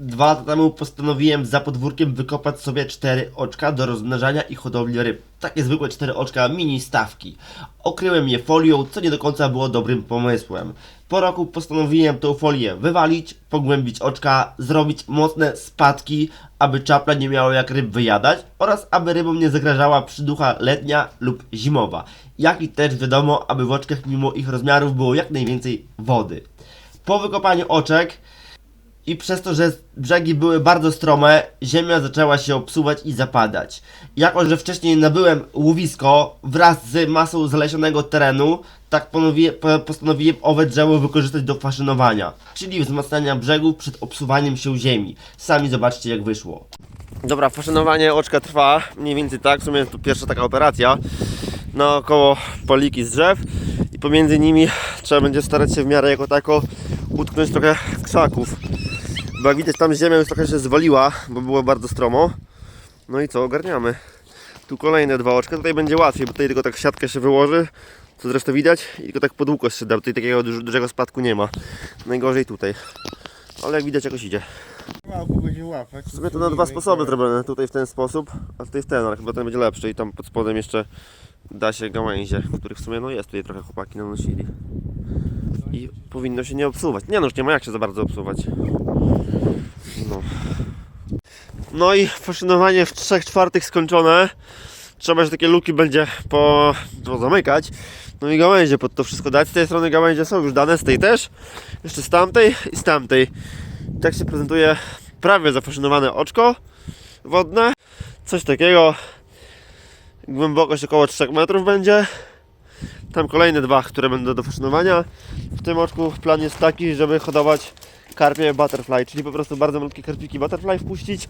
Dwa lata temu postanowiłem za podwórkiem wykopać sobie cztery oczka do rozmnażania i hodowli ryb. Takie zwykłe cztery oczka mini stawki. Okryłem je folią, co nie do końca było dobrym pomysłem. Po roku postanowiłem tą folię wywalić, pogłębić oczka, zrobić mocne spadki, aby czapla nie miała jak ryb wyjadać oraz aby rybom nie zagrażała przyducha letnia lub zimowa. Jak i też wiadomo, aby w oczkach mimo ich rozmiarów było jak najwięcej wody. Po wykopaniu oczek i przez to, że brzegi były bardzo strome, ziemia zaczęła się obsuwać i zapadać. Jako, że wcześniej nabyłem łowisko wraz z masą zalesionego terenu, tak postanowiłem owe drzewo wykorzystać do faszynowania, czyli wzmacniania brzegów przed obsuwaniem się ziemi. Sami zobaczcie jak wyszło. Dobra, faszynowanie oczka trwa mniej więcej tak, w sumie to pierwsza taka operacja naokoło poliki z drzew i pomiędzy nimi trzeba będzie starać się w miarę jako tako utknąć trochę krzaków. Bo jak widać tam ziemia już trochę się zwaliła, bo było bardzo stromo. No i co, ogarniamy. Tu kolejne dwa oczka, tutaj będzie łatwiej, bo tutaj tylko tak siatkę się wyłoży, co zresztą widać, i tylko tak pod łukość się da, bo tutaj takiego duż- dużego spadku nie ma. Najgorzej tutaj. Ale jak widać jakoś idzie. Małku będzie łapać. W sumie to na dwa sposoby zrobione, tutaj w ten sposób, a tutaj w ten, ale chyba ten będzie lepszy i tam pod spodem jeszcze da się gałęzie, których w sumie no jest tutaj trochę chłopaki nanosili. I powinno się nie obsuwać. Nie no, już nie ma jak się za bardzo obsuwać. No. No i faszynowanie w 3 czwartych skończone. Trzeba, że takie luki będzie po, po zamykać. No i gałęzie pod to wszystko dać. Z tej strony gałęzie są już dane, z tej też. Jeszcze z tamtej i z tamtej. Tak się prezentuje prawie zafaszynowane oczko wodne. Coś takiego. Głębokość około 3 metrów będzie. Tam kolejne dwa, które będą do faszynowania. W tym oczku plan jest taki, żeby hodować karpie butterfly, czyli po prostu bardzo malutkie karpiki butterfly wpuścić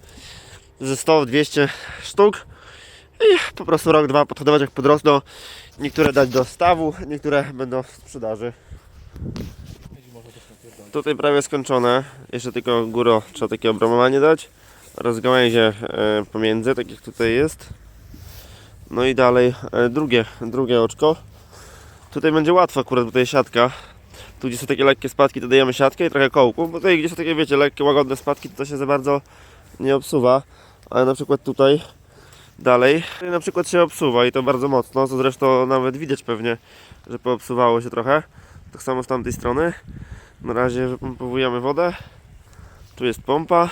ze 100-200 sztuk i po prostu rok, dwa podhodować jak podrosną. Niektóre dać do stawu, niektóre będą w sprzedaży. Tutaj prawie skończone. Jeszcze tylko góro trzeba takie obramowanie dać. Oraz gałęzie e, pomiędzy, tak jak tutaj jest. No i dalej e, drugie, drugie oczko. Tutaj będzie łatwo akurat, bo tutaj siatka. Tu gdzie są takie lekkie spadki, to dajemy siatkę i trochę kołku. Bo tutaj gdzie są takie, wiecie, lekkie, łagodne spadki, to, to się za bardzo nie obsuwa. Ale na przykład tutaj dalej, na przykład się obsuwa i to bardzo mocno, co zresztą nawet widać pewnie, że poobsuwało się trochę. Tak samo z tamtej strony. Na razie wypompowujemy wodę. Tu jest pompa,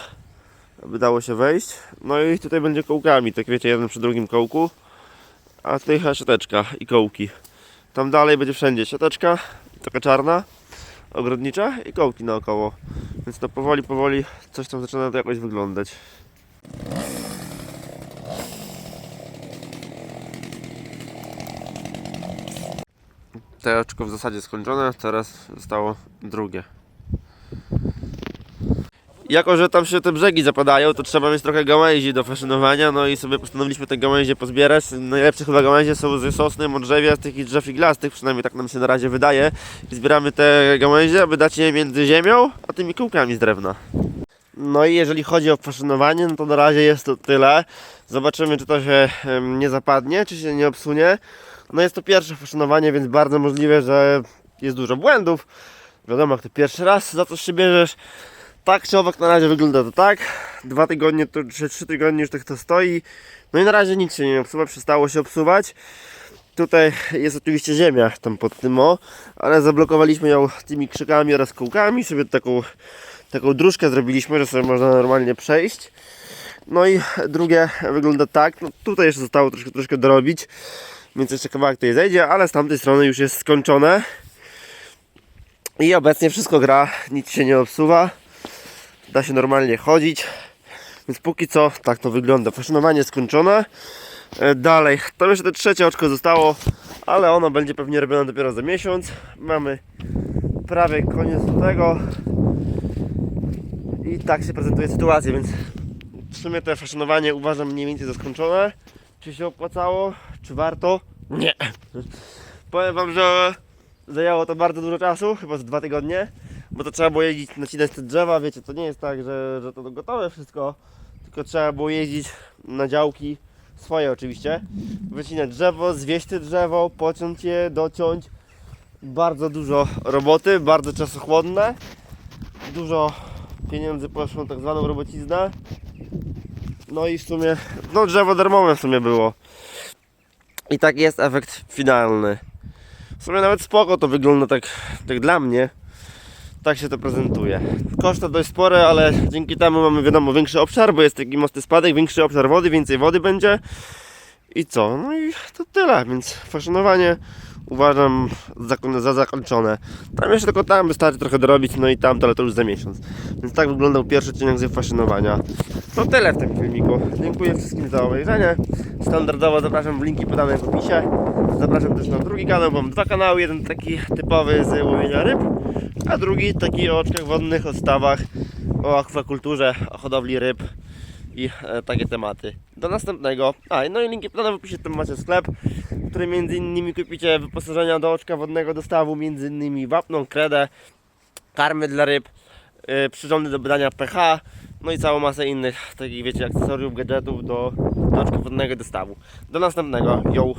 aby dało się wejść. No i tutaj będzie kołkami, tak wiecie, jeden przy drugim kołku. A tutaj chyba siateczka i kołki. Tam dalej będzie wszędzie siateczka, taka czarna, ogrodnicza i kołki naokoło. Więc to powoli, powoli coś tam zaczyna to jakoś wyglądać. Te oczko w zasadzie skończone, teraz zostało drugie. Jako, że tam się te brzegi zapadają, to trzeba mieć trochę gałęzi do faszynowania, no i sobie postanowiliśmy te gałęzie pozbierać. Najlepsze chyba gałęzie są ze sosny, modrzewiastych i drzew iglastych, przynajmniej tak nam się na razie wydaje. I zbieramy te gałęzie, aby dać je między ziemią, a tymi kółkami z drewna. No i jeżeli chodzi o faszynowanie, no to na razie jest to tyle. Zobaczymy, czy to się nie zapadnie, czy się nie obsunie. No jest to pierwsze faszynowanie, więc bardzo możliwe, że jest dużo błędów. Wiadomo, jak to pierwszy raz za coś się bierzesz. Tak czy owak na razie wygląda to tak. Dwa tygodnie, to, trzy tygodnie już tak to stoi. No i na razie nic się nie obsuwa, przestało się obsuwać. Tutaj jest oczywiście ziemia tam pod tym o, ale zablokowaliśmy ją tymi krzykami oraz kółkami. Sobie taką, taką dróżkę zrobiliśmy, że sobie można normalnie przejść. No i drugie wygląda tak. No tutaj jeszcze zostało troszkę, troszkę dorobić, więc jeszcze kawałek tutaj zejdzie, ale z tamtej strony już jest skończone. I obecnie wszystko gra, nic się nie obsuwa. Da się normalnie chodzić. Więc póki co tak to wygląda. Faszynowanie skończone. E, Dalej, tam jeszcze te trzecie oczko zostało, ale ono będzie pewnie robione dopiero za miesiąc. Mamy prawie koniec tego. I tak się prezentuje sytuacja, więc w sumie to faszynowanie uważam mniej więcej za skończone. Czy się opłacało? Czy warto? Nie. Powiem wam, że zajęło to bardzo dużo czasu, chyba z dwa tygodnie, bo to trzeba było jeździć, nacinać te drzewa, wiecie, to nie jest tak, że, że to gotowe wszystko, tylko trzeba było jeździć na działki, swoje oczywiście, wycinać drzewo, zwieść te drzewo, pociąć je, dociąć, bardzo dużo roboty, bardzo czasochłonne, dużo pieniędzy poszło tak zwaną robociznę. No i w sumie, no drzewo darmowe w sumie było. I tak jest efekt finalny. W sumie nawet spoko to wygląda tak, tak dla mnie. Tak się to prezentuje. Koszty dość spore, ale dzięki temu mamy wiadomo większy obszar, bo jest taki mocny spadek, większy obszar wody, więcej wody będzie. I co? No i to tyle, więc faszynowanie uważam za zakończone. Tam jeszcze tylko tam wystarczy trochę dorobić, no i tam ale to już za miesiąc. Więc tak wyglądał pierwszy odcinek z faszynowania. To tyle w tym filmiku. Dziękuję wszystkim za obejrzenie. Standardowo zapraszam w linki podane w opisie. Zapraszam też na drugi kanał, bo mam dwa kanały. Jeden taki typowy z łowienia ryb, a drugi taki o oczkach wodnych, o stawach, o akwakulturze, o hodowli ryb i e, takie tematy. Do następnego. A, no i linki podane w opisie, tam macie sklep, w którym między innymi kupicie wyposażenia do oczka wodnego dostawu, między innymi wapną, kredę, karmy dla ryb, yy, przyrządy do badania pH, no i całą masę innych takich, wiecie, akcesoriów, gadżetów do, do oczka wodnego dostawu. Do następnego. Yo!